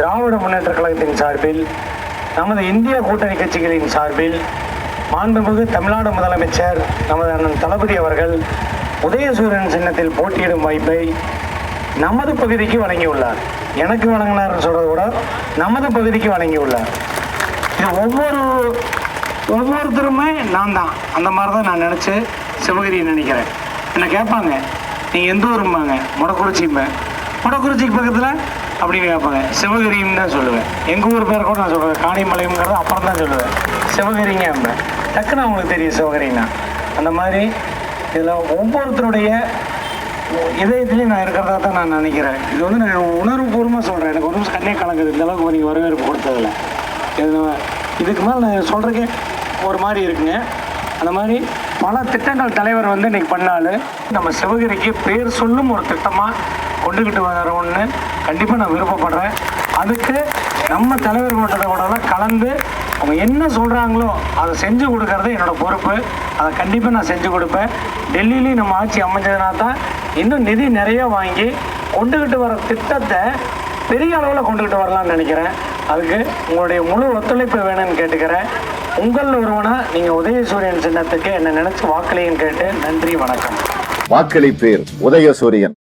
திராவிட முன்னேற்ற கழகத்தின் சார்பில் நமது இந்திய கூட்டணி கட்சிகளின் சார்பில் மாண்புமிகு தமிழ்நாடு முதலமைச்சர் நமது அண்ணன் தளபதி அவர்கள் உதயசூரியன் சின்னத்தில் போட்டியிடும் வாய்ப்பை நமது பகுதிக்கு வழங்கியுள்ளார். எனக்கு வழங்கினார்னு சொல்கிறத விட நமது பகுதிக்கு வழங்கியுள்ளார். இது ஒவ்வொரு ஒவ்வொருத்தருமே நான் தான். அந்த மாதிரி தான் நான் நினச்சி சிவகிரி நினைக்கிறேன். என்னை கேட்பாங்க? நீங்கள் எந்த ஊரும்பாங்க முடக்குறிச்சிம்பேன் முடக்குறிச்சிக்கு பக்கத்தில் அப்படின்னு கேட்பாங்க. சிவகிரின்னு தான் சொல்லுவேன். எங்கள் ஊர் பேர் கூட நான் சொல்லுவேன் காணிமலையுங்கிறது அப்புறம் தான் சொல்லுவேன். சிவகிரிங்க என்பேன் டக்குன்னு அவங்களுக்கு தெரியும் சிவகிரின்னா. அந்த மாதிரி இதில் ஒவ்வொருத்தருடைய இதயத்துலேயும் நான் இருக்கிறதா தான் நான் நினைக்கிறேன். இது வந்து நான் உணர்வுபூர்வமாக சொல்கிறேன் எனக்கு ஒரு நிமிஷம் கண்ணே கலங்குது. இந்த அளவுக்கு நீங்கள் வரவேற்பு கொடுத்ததில்ல இது இதுக்கு மேலே நான் சொல்கிறக்கே ஒரு மாதிரி இருக்குங்க. அந்த மாதிரி பல திட்டங்கள் தலைவர் வந்து இன்றைக்கி பண்ணாலும் நம்ம சிவகிரிக்கு பேர் சொல்லும் ஒரு திட்டமாக கொண்டுக்கிட்டு வரணும்னு கண்டிப்பாக நான் விருப்பப்படுறேன். அதுக்கு நம்ம தலைவர் கூட்டத்தோடலாம் கலந்து அவங்க என்ன சொல்கிறாங்களோ அதை செஞ்சு கொடுக்கறது என்னோட பொறுப்பு. அதை கண்டிப்பாக நான் செஞ்சு கொடுப்பேன். டெல்லியிலையும் நம்ம ஆட்சி அமைஞ்சதுனா தான் இன்னும் நிதி நிறையா வாங்கி கொண்டுக்கிட்டு வர திட்டத்தை பெரிய அளவில் கொண்டுக்கிட்டு வரலாம்னு நினைக்கிறேன். அதுக்கு உங்களுடைய முழு ஒத்துழைப்பு வேணும்னு கேட்டுக்கிறேன். உங்களில் ஒருவனா நீங்கள் உதயசூரியன் சின்னத்துக்கு என்னை நினச்சி வாக்களியும் கேட்டு நன்றி வணக்கம். வாக்களிப்பேர் உதயசூரியன்.